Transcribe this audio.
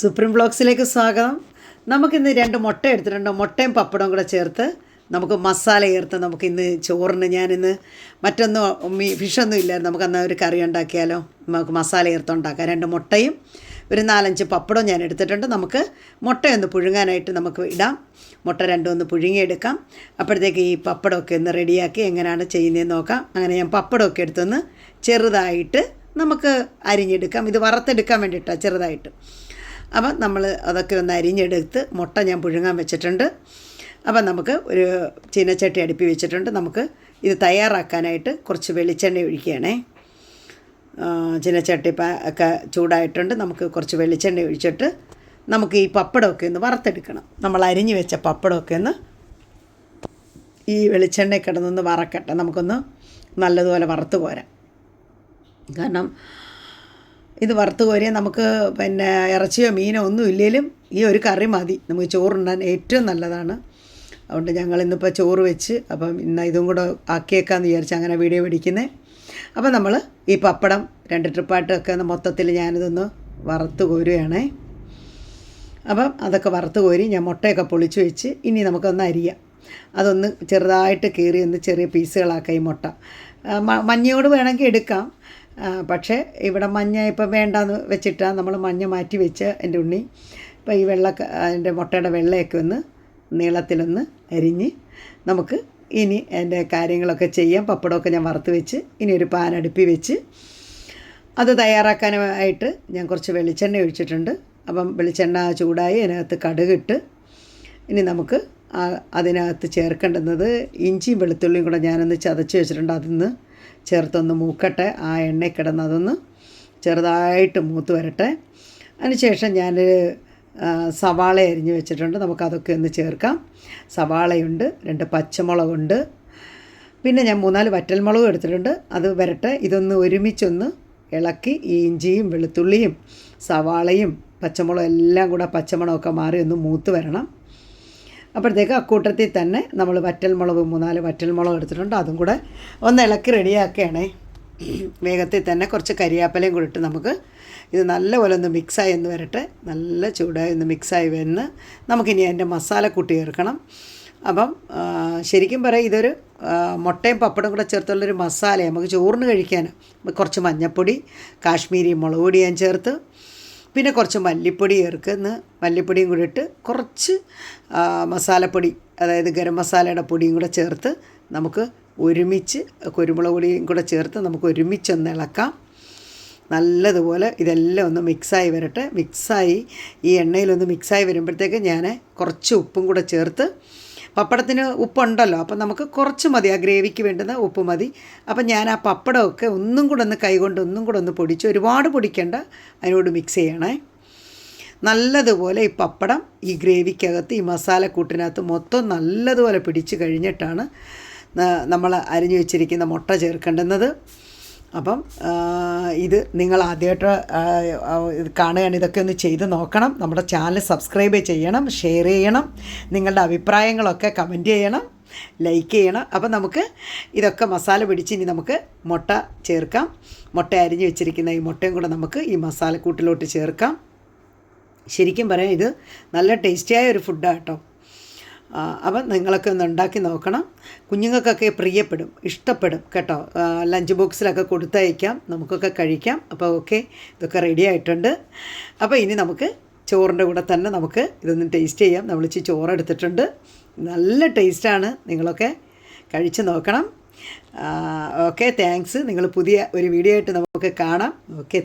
Supreme ബ്ലോക്സിലേക്ക് സ്വാഗതം. നമുക്കിന്ന് രണ്ട് മുട്ട എടുത്തിട്ടുണ്ട് മുട്ടയും പപ്പടവും കൂടെ ചേർത്ത് നമുക്ക് മസാല ചേർത്ത് നമുക്ക് ഇന്ന് ചോറിന് ഞാനിന്ന് മറ്റൊന്നും ഫിഷൊന്നും ഇല്ല നമുക്ക് അന്ന് ഒരു കറി ഉണ്ടാക്കിയാലോ? നമുക്ക് മസാല ചേർത്ത് ഉണ്ടാക്കാം. രണ്ട് മുട്ടയും ഒരു നാലഞ്ച് പപ്പടവും ഞാൻ എടുത്തിട്ടുണ്ട്. നമുക്ക് മുട്ടയൊന്ന് പുഴുങ്ങാനായിട്ട് നമുക്ക് ഇടാം. മുട്ട രണ്ടും ഒന്ന് പുഴുങ്ങിയെടുക്കാം. അപ്പോഴത്തേക്ക് ഈ പപ്പടമൊക്കെ ഒന്ന് റെഡിയാക്കി എങ്ങനെയാണ് ചെയ്യുന്നതെന്ന് നോക്കാം. അങ്ങനെ ഞാൻ പപ്പടമൊക്കെ എടുത്തൊന്ന് ചെറുതായിട്ട് നമുക്ക് അരിഞ്ഞെടുക്കാം. ഇത് വറുത്തെടുക്കാൻ വേണ്ടിയിട്ടാണ് ചെറുതായിട്ട്. അപ്പം നമ്മൾ അതൊക്കെ ഒന്ന് അരിഞ്ഞെടുത്ത് മുട്ട ഞാൻ പുഴുങ്ങാൻ വെച്ചിട്ടുണ്ട്. അപ്പം നമുക്ക് ഒരു ചീനച്ചട്ടി അടുപ്പി വെച്ചിട്ടുണ്ട്. നമുക്ക് ഇത് തയ്യാറാക്കാനായിട്ട് കുറച്ച് വെളിച്ചെണ്ണ ഒഴിക്കുകയാണേ. ചീനച്ചട്ടി ഒക്കെ ചൂടായിട്ടുണ്ട്. നമുക്ക് കുറച്ച് വെളിച്ചെണ്ണ ഒഴിച്ചിട്ട് നമുക്ക് ഈ പപ്പടമൊക്കെ ഒന്ന് വറുത്തെടുക്കണം. നമ്മൾ അരിഞ്ഞ് വെച്ച പപ്പടമൊക്കെ ഒന്ന് ഈ വെളിച്ചെണ്ണ കിടന്നൊന്ന് വറക്കട്ടെ. നമുക്കൊന്ന് നല്ലതുപോലെ വറുത്ത് പോരാം. കാരണം ഇത് വറുത്ത് കോരിയാൽ നമുക്ക് പിന്നെ ഇറച്ചിയോ മീനോ ഒന്നും ഇല്ലെങ്കിലും ഈ ഒരു കറി മതി. നമുക്ക് ചോറുണ്ടാൻ ഏറ്റവും നല്ലതാണ്. അതുകൊണ്ട് ഞങ്ങൾ ഇന്നിപ്പോൾ ചോറ് വെച്ച് അപ്പം ഇന്ന് ഇതും കൂടെ ആക്കിയേക്കാന്ന് വിചാരിച്ച് അങ്ങനെ വീഡിയോ പിടിക്കുന്നത് അപ്പോൾ നമ്മൾ ഈ പപ്പടം രണ്ട് ട്രിപ്പായിട്ടൊക്കെ മൊത്തത്തിൽ ഞാനിതൊന്ന് വറുത്ത് കോരുകയാണേ. അപ്പം അതൊക്കെ വറുത്ത് കോരി ഞാൻ മുട്ടയൊക്കെ പൊളിച്ച് വെച്ച് ഇനി നമുക്കൊന്ന് അരിയാം. അതൊന്ന് ചെറുതായിട്ട് കീറി ഒന്ന് ചെറിയ പീസുകളാക്കാം ഈ മുട്ട. മഞ്ഞയോട് വേണമെങ്കിൽ എടുക്കാം. പക്ഷേ ഇവിടെ മഞ്ഞ ഇപ്പം വേണ്ടാന്ന് വെച്ചിട്ടാണ് നമ്മൾ മഞ്ഞ മാറ്റി വെച്ച് എന്റെ ഉണ്ണി. ഇപ്പോൾ ഈ വെള്ള അതിന്റെ മുട്ടയുടെ വെള്ളയൊക്കെ ഒന്ന് നീളത്തിലൊന്ന് അരിഞ്ഞ് നമുക്ക് ഇനി എന്റെ കാര്യങ്ങളൊക്കെ ചെയ്യാം. പപ്പടമൊക്കെ ഞാൻ വറുത്ത് വെച്ച് ഇനി ഒരു പാൻ അടുപ്പി വെച്ച് അത് തയ്യാറാക്കാനായിട്ട് ഞാൻ കുറച്ച് വെളിച്ചെണ്ണ ഒഴിച്ചിട്ടുണ്ട്. അപ്പം വെളിച്ചെണ്ണ ചൂടായി അതിനകത്ത് കടുകിട്ട് ഇനി നമുക്ക് അതിനകത്ത് ചേർക്കേണ്ടുന്നത് ഇഞ്ചിയും വെളുത്തുള്ളിയും കൂടെ ഞാനൊന്ന് ചതച്ച് വെച്ചിട്ടുണ്ട്. അതൊന്ന് ചേർത്തൊന്ന് മൂക്കട്ടെ ആ എണ്ണയിൽ കിടന്ന് അതൊന്ന് ചെറുതായിട്ട് മൂത്ത് വരട്ടെ. അതിനുശേഷം ഞാൻ സവാള അരിഞ്ഞ് വെച്ചിട്ടുണ്ട്. നമുക്കതൊക്കെ ഒന്ന് ചേർക്കാം. സവാളയുണ്ട് രണ്ട് പച്ചമുളകുണ്ട്. പിന്നെ ഞാൻ മൂന്നാൽ വറ്റൽമുളകും എടുത്തിട്ടുണ്ട്. അത് വരട്ടെ. ഇതൊന്ന് ഒരുമിച്ചൊന്ന് ഇളക്കി ഈ ഇഞ്ചിയും വെളുത്തുള്ളിയും സവാളയും പച്ചമുളകും എല്ലാം കൂടെ പച്ചമുളകൊക്കെ മാറി ഒന്ന് മൂത്ത് വരണം. അപ്പോഴത്തേക്ക് അക്കൂട്ടത്തിൽ തന്നെ നമ്മൾ വറ്റൽമുളക് മൂന്നാൽ വറ്റൽമുളക് എടുത്തിട്ടുണ്ട്. അതും കൂടെ ഒന്ന് ഇളക്കി റെഡിയാക്കുകയാണേ. വേഗത്തിൽ തന്നെ കുറച്ച് കരിയാപ്പലയും കൂടി ഇട്ട് നമുക്ക് ഇത് നല്ലപോലെ ഒന്ന് മിക്സായി എന്ന് വരട്ടെ. നല്ല ചൂടായി ഒന്ന് മിക്സായി വന്ന് നമുക്കിനി അതിന്റെ മസാല കൂട്ടി ചേർക്കണം. അപ്പം ശരിക്കും പറയാം ഇതൊരു മുട്ടയും പപ്പടം കൂടെ ചേർത്തുള്ളൊരു മസാല നമുക്ക് ചോറിന് കഴിക്കാൻ കുറച്ച് മഞ്ഞൾപ്പൊടി കാശ്മീരി മുളക് പൊടി ഞാൻ ചേർത്ത് പിന്നെ കുറച്ച് മല്ലിപ്പൊടി ചേർക്കുന്നു. മല്ലിപ്പൊടിയും കൂടി ഇട്ട് കുറച്ച് മസാലപ്പൊടി അതായത് ഗരം മസാലയുടെ പൊടിയും കൂടെ ചേർത്ത് നമുക്ക് ഒരുമിച്ച് കുരുമുളക് പൊടിയും കൂടെ ചേർത്ത് നമുക്ക് ഒരുമിച്ചൊന്ന് ഇളക്കാം. നല്ലതുപോലെ ഇതെല്ലാം ഒന്ന് മിക്സായി വരട്ടെ. മിക്സായി ഈ എണ്ണയിലൊന്ന് മിക്സായി വരുമ്പോഴത്തേക്ക് ഞാൻ കുറച്ച് ഉപ്പും കൂടെ ചേർത്ത് പപ്പടത്തിന് ഉപ്പുണ്ടല്ലോ അപ്പം നമുക്ക് കുറച്ച് മതി. ആ ഗ്രേവിക്ക് വേണ്ടുന്ന ഉപ്പ് മതി. അപ്പം ഞാൻ ആ പപ്പടമൊക്കെ ഒന്നും കൂടെ ഒന്ന് കൈകൊണ്ട് ഒന്നും കൂടെ ഒന്ന് പൊടിച്ച് ഒരുപാട് പൊടിക്കേണ്ട അതിനോട് മിക്സ് ചെയ്യണേ. നല്ലതുപോലെ ഈ പപ്പടം ഈ ഗ്രേവിക്കകത്ത് ഈ മസാലക്കൂട്ടിനകത്ത് മൊത്തം നല്ലതുപോലെ പിടിച്ച് കഴിഞ്ഞിട്ടാണ് നമ്മൾ അരിഞ്ഞു വെച്ചിരിക്കുന്ന മുട്ട ചേർക്കേണ്ടുന്നത്. അപ്പം ഇത് നിങ്ങൾ ആദ്യമായിട്ട് ഇത് കാണുകയാണ്. ഇതൊക്കെ ഒന്ന് ചെയ്ത് നോക്കണം. നമ്മുടെ ചാനൽ സബ്സ്ക്രൈബ് ചെയ്യണം ഷെയർ ചെയ്യണം നിങ്ങളുടെ അഭിപ്രായങ്ങളൊക്കെ കമന്റ് ചെയ്യണം ലൈക്ക് ചെയ്യണം. അപ്പം നമുക്ക് ഇതൊക്കെ മസാല പിടിച്ച് ഇനി നമുക്ക് മുട്ട ചേർക്കാം. മുട്ട അരിഞ്ഞ് വെച്ചിരിക്കുന്ന ഈ മുട്ടയും കൂടെ നമുക്ക് ഈ മസാലക്കൂട്ടിലോട്ട് ചേർക്കാം. ശരിക്കും പറയാം ഇത് നല്ല ടേസ്റ്റിയായ ഒരു ഫുഡാണ് കേട്ടോ. അപ്പം നിങ്ങളൊക്കെ ഒന്ന് ഉണ്ടാക്കി നോക്കണം. കുഞ്ഞുങ്ങൾക്കൊക്കെ പ്രിയപ്പെടും ഇഷ്ടപ്പെടും കേട്ടോ. ലഞ്ച് ബോക്സിലൊക്കെ കൊടുത്തയക്കാം നമുക്കൊക്കെ കഴിക്കാം. അപ്പോൾ ഓക്കെ ഇതൊക്കെ റെഡി ആയിട്ടുണ്ട്. അപ്പോൾ ഇനി നമുക്ക് ചോറിന്റെ കൂടെ തന്നെ നമുക്ക് ഇതൊന്ന് ടേസ്റ്റ് ചെയ്യാം. നമ്മൾ ഇച്ചിരി ചോറ് എടുത്തിട്ടുണ്ട് നല്ല ടേസ്റ്റാണ് നിങ്ങളൊക്കെ കഴിച്ച് നോക്കണം. ഓക്കെ താങ്ക്സ് നിങ്ങൾ പുതിയ ഒരു വീഡിയോ ആയിട്ട് നമുക്ക് കാണാം. ഓക്കെ